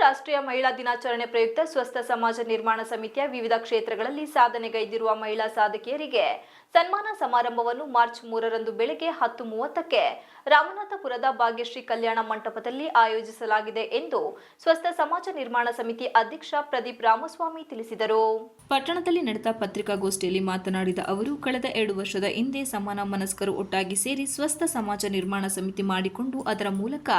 ರಾಷ್ಟ್ರೀಯ ಮಹಿಳಾ ದಿನಾಚರಣೆ ಪ್ರಯುಕ್ತ ಸ್ವಸ್ಥ ಸಮಾಜ ನಿರ್ಮಾಣ ಸಮಿತಿಯ ವಿವಿಧ ಕ್ಷೇತ್ರಗಳಲ್ಲಿ ಸಾಧನೆಗೈದಿರುವ ಮಹಿಳಾ ಸಾಧಕಿಯರಿಗೆ ಸನ್ಮಾನ ಸಮಾರಂಭವನ್ನು ಮಾರ್ಚ್ ಮೂರರಂದು ಬೆಳಗ್ಗೆ ಹತ್ತು ಮೂವತ್ತಕ್ಕೆ ರಾಮನಾಥಪುರದ ಭಾಗ್ಯಶ್ರೀ ಕಲ್ಯಾಣ ಮಂಟಪದಲ್ಲಿ ಆಯೋಜಿಸಲಾಗಿದೆ ಎಂದು ಸ್ವಸ್ಥ ಸಮಾಜ ನಿರ್ಮಾಣ ಸಮಿತಿ ಅಧ್ಯಕ್ಷ ಪ್ರದೀಪ್ ರಾಮಸ್ವಾಮಿ ತಿಳಿಸಿದರು. ಪಟ್ಟಣದಲ್ಲಿ ನಡೆದ ಪತ್ರಿಕಾಗೋಷ್ಠಿಯಲ್ಲಿ ಮಾತನಾಡಿದ ಅವರು, ಕಳೆದ ಎರಡು ವರ್ಷದ ಹಿಂದೆ ಸಮಾನ ಮನಸ್ಕರು ಒಟ್ಟಾಗಿ ಸೇರಿ ಸ್ವಸ್ಥ ಸಮಾಜ ನಿರ್ಮಾಣ ಸಮಿತಿ ಮಾಡಿಕೊಂಡು ಅದರ ಮೂಲಕ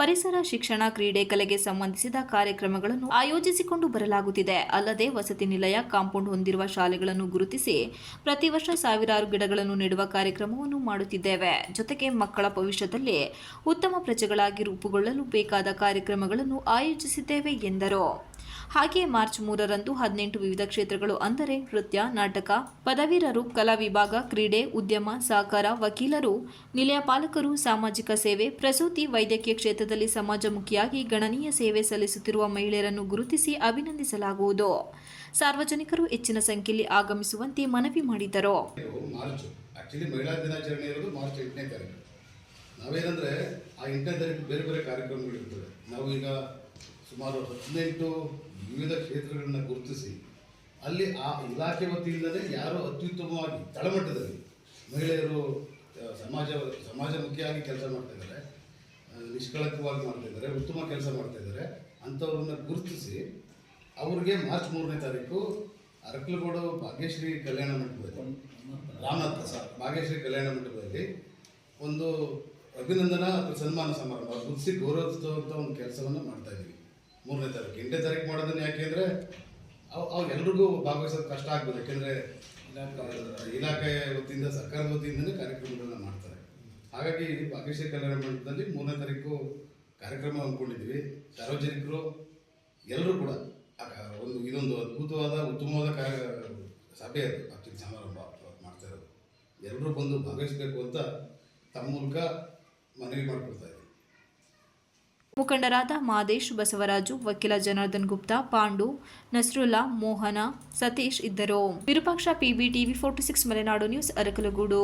ಪರಿಸರ, ಶಿಕ್ಷಣ, ಕ್ರೀಡೆ, ಕಲೆಗೆ ಸಂಬಂಧಿಸಿದ ಕಾರ್ಯಕ್ರಮಗಳನ್ನು ಆಯೋಜಿಸಿಕೊಂಡು ಬರಲಾಗುತ್ತಿದೆ. ಅಲ್ಲದೆ ವಸತಿ ನಿಲಯ, ಕಾಂಪೌಂಡ್ ಹೊಂದಿರುವ ಶಾಲೆಗಳನ್ನು ಗುರುತಿಸಿ ಪ್ರತಿ ವರ್ಷ ಸಾವಿರಾರು ಗಿಡಗಳನ್ನು ನೆಡುವ ಕಾರ್ಯಕ್ರಮವನ್ನು ಮಾಡುತ್ತಿದ್ದೇವೆ. ಜೊತೆಗೆ ಮಕ್ಕಳ ಭವಿಷ್ಯದಲ್ಲಿ ಉತ್ತಮ ಪ್ರಜೆಗಳಾಗಿ ರೂಪುಗೊಳ್ಳಲು ಬೇಕಾದ ಕಾರ್ಯಕ್ರಮಗಳನ್ನು ಆಯೋಜಿಸಿದ್ದೇವೆ ಎಂದರು. ಹಾಗೆ ಮಾರ್ಚ್ ಮೂರರಂದು ಹದಿನೆಂಟು ವಿವಿಧ ಕ್ಷೇತ್ರಗಳು ಅಂದರೆ ನೃತ್ಯ, ನಾಟಕ, ಪದವೀರರು, ಕಲಾ ವಿಭಾಗ, ಕ್ರೀಡೆ, ಉದ್ಯಮ, ಸಹಕಾರ, ವಕೀಲರು, ನಿಲಯ ಪಾಲಕರು, ಸಾಮಾಜಿಕ ಸೇವೆ, ಪ್ರಸೂತಿ ವೈದ್ಯಕೀಯ ಕ್ಷೇತ್ರದಲ್ಲಿ ಸಮಾಜಮುಖಿಯಾಗಿ ಗಣನೀಯ ಸೇವೆ ಸಲ್ಲಿಸುತ್ತಿರುವ ಮಹಿಳೆಯರನ್ನು ಗುರುತಿಸಿ ಅಭಿನಂದಿಸಲಾಗುವುದು. ಸಾರ್ವಜನಿಕರು ಹೆಚ್ಚಿನ ಸಂಖ್ಯೆಯಲ್ಲಿ ಆಗಮಿಸುವಂತೆ ಮನವಿ ಮಾಡಿದರು. ನಾವೇನಂದರೆ ಆ ಎಂಟನೇ ತಾರೀಕು. ಬೇರೆ ಬೇರೆ ಕಾರ್ಯಕ್ರಮಗಳಿರ್ತವೆ. ನಾವು ಈಗ ಸುಮಾರು ಹದಿನೆಂಟು ವಿವಿಧ ಕ್ಷೇತ್ರಗಳನ್ನ ಗುರುತಿಸಿ ಅಲ್ಲಿ ಆ ಇಲಾಖೆ ವತಿಯಿಂದಲೇ ಯಾರು ಅತ್ಯುತ್ತಮವಾಗಿ ತಳಮಟ್ಟದಲ್ಲಿ ಮಹಿಳೆಯರು ಸಮಾಜ ಸಮಾಜ ಸಮಾಜಮುಖಿಯಾಗಿ ಕೆಲಸ ಮಾಡ್ತಾ ಇದ್ದಾರೆ ಆ, ನಿಷ್ಕಳಂಕವಾಗಿ ಮಾಡ್ತಾ ಇದ್ದಾರೆ ಉತ್ತಮ ಕೆಲಸ ಮಾಡ್ತಾ ಇದ್ದಾರೆ ಅಂಥವ್ರನ್ನ ಗುರುತಿಸಿ ಅವ್ರಿಗೆ ಮಾರ್ಚ್ ಮೂರನೇ ತಾರೀಕು ಅರಕಲಗೋಡು ಭಾಗ್ಯಶ್ರೀ ಕಲ್ಯಾಣ ಮಂಟಪದಲ್ಲಿ ರಾಮನಾಥ್ ಸರ್ ಭಾಗ್ಯಶ್ರೀ ಕಲ್ಯಾಣ ಮಂಟಪದಲ್ಲಿ ಒಂದು ಅಭಿನಂದನಾ ಅಥವಾ ಸನ್ಮಾನ ಸಮಾರಂಭ ಗುರುತಿಸಿ ಗೌರವಿಸುವಂಥ ಒಂದು ಕೆಲಸವನ್ನು ಮಾಡ್ತಾ ಇದ್ದೀವಿ. ಮೂರನೇ ತಾರೀಕು. ಎಂಟನೇ ತಾರೀಕು ಮಾಡೋದನ್ನ ಯಾಕೆಂದರೆ ಅವು ಭಾಗವಹಿಸೋದು ಕಷ್ಟ ಆಗ್ಬೋದು. ಯಾಕೆಂದರೆ ಇಲಾಖೆ ವತಿಯಿಂದ, ಸರ್ಕಾರದ ವತಿಯಿಂದಲೇ ಕಾರ್ಯಕ್ರಮಗಳನ್ನ ಮಾಡ್ತಾರೆ. ಹಾಗಾಗಿ ಭಾಗ್ಯಶ್ರೀ ಕಲ್ಯಾಣ ಮಂಟಪದಲ್ಲಿ ಮೂರನೇ ತಾರೀಕು ಕಾರ್ಯಕ್ರಮ ಹಮ್ಮಿಕೊಂಡಿದ್ದೀವಿ ಸಾರ್ವಜನಿಕರು ಎಲ್ಲರೂ ಕೂಡ ಒಂದು ಇದೊಂದು ಅದ್ಭುತವಾದ, ಉತ್ತಮವಾದ ಕಾರ್ಯ ಸಭೆ ಅದು. ಆಕ್ಚುಲಿ ಸಮಾರಂಭ ಮಾಡ್ತಾ ಇರೋದು. ಎಲ್ಲರೂ ಬಂದು ಭಾಗವಹಿಸಬೇಕು ಅಂತ ತಮ್ಮ ಮೂಲಕ ಮನವಿ ಮಾಡಿಕೊಡ್ತಾ ಇದ್ದೀವಿ. ಮುಖಂಡರಾದ ಮಾದೇಶ್ ಬಸವರಾಜು, ವಕೀಲ ಜನಾರ್ದನ್ ಗುಪ್ತಾ, ಪಾಂಡು, ನಸ್ರುಲ್ಲಾ, ಮೋಹನ, ಸತೀಶ್ ಇದ್ದರು. Virupaksha PB TV forty six, Malenadu news, Arakalagudu.